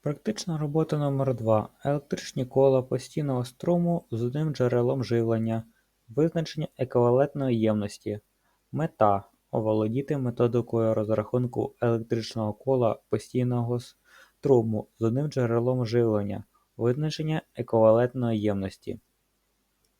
Практична робота номер 2 Електричні кола постійного струму з одним джерелом живлення. Визначення еквівалентної ємності. Мета – оволодіти методикою розрахунку електричного кола постійного струму з одним джерелом живлення. Визначення еквівалентної ємності.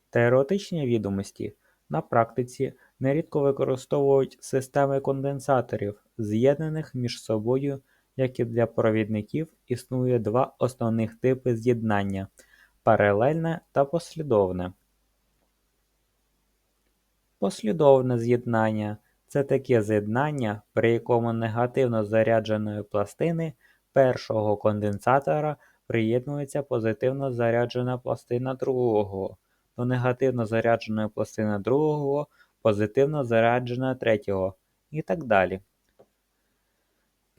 Теоретичні відомості. На практиці нерідко використовують системи конденсаторів, з'єднаних між собою як і для провідників, існує два основних типи з'єднання – паралельне та послідовне. Послідовне з'єднання – це таке з'єднання, при якому негативно зарядженої пластини першого конденсатора приєднується позитивно заряджена пластина другого, до негативно зарядженої пластини другого – позитивно заряджена третього і так далі.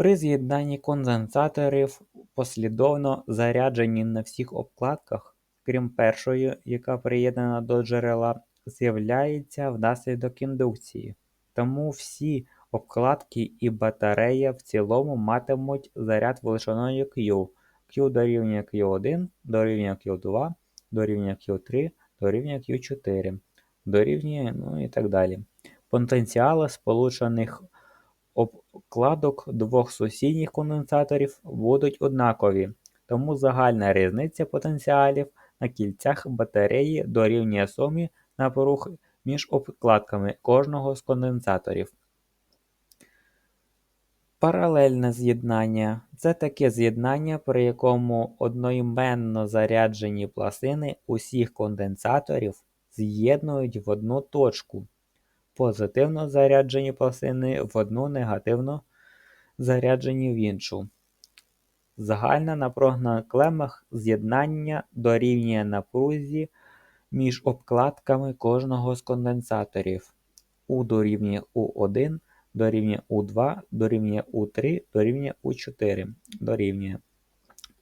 При з'єднанні конденсаторів послідовно заряджені на всіх обкладках, крім першої, яка приєднана до джерела, з'являється внаслідок індукції, тому всі обкладки і батарея в цілому матимуть заряд величиною Q, Q дорівнює Q1, дорівнює Q2, дорівнює Q3, дорівнює Q4, дорівнює ну і так далі. Потенціали сполучених обкладок двох сусідніх конденсаторів будуть однакові, тому загальна різниця потенціалів на кільцях батареї дорівнює сумі напруг між обкладками кожного з конденсаторів. Паралельне з'єднання це таке з'єднання, при якому одноіменно заряджені пластини усіх конденсаторів з'єднують в одну точку позитивно заряджені пластини в одну негативно заряджені в іншу. Загальна напруга на клемах з'єднання дорівнює напрузі між обкладками кожного з конденсаторів. У дорівнює У1, дорівнює У2, дорівнює У3, дорівнює У4. дорівнює.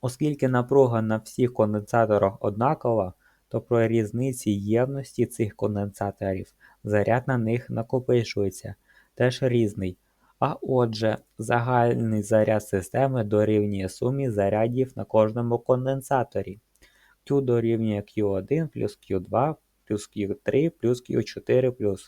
Оскільки напруга на всіх конденсаторах однакова, то при різниці ємності цих конденсаторів заряд на них накопичується теж різний, а отже, загальний заряд системи дорівнює сумі зарядів на кожному конденсаторі. Q дорівнює Q1 плюс Q2 плюс Q3 плюс Q4 плюс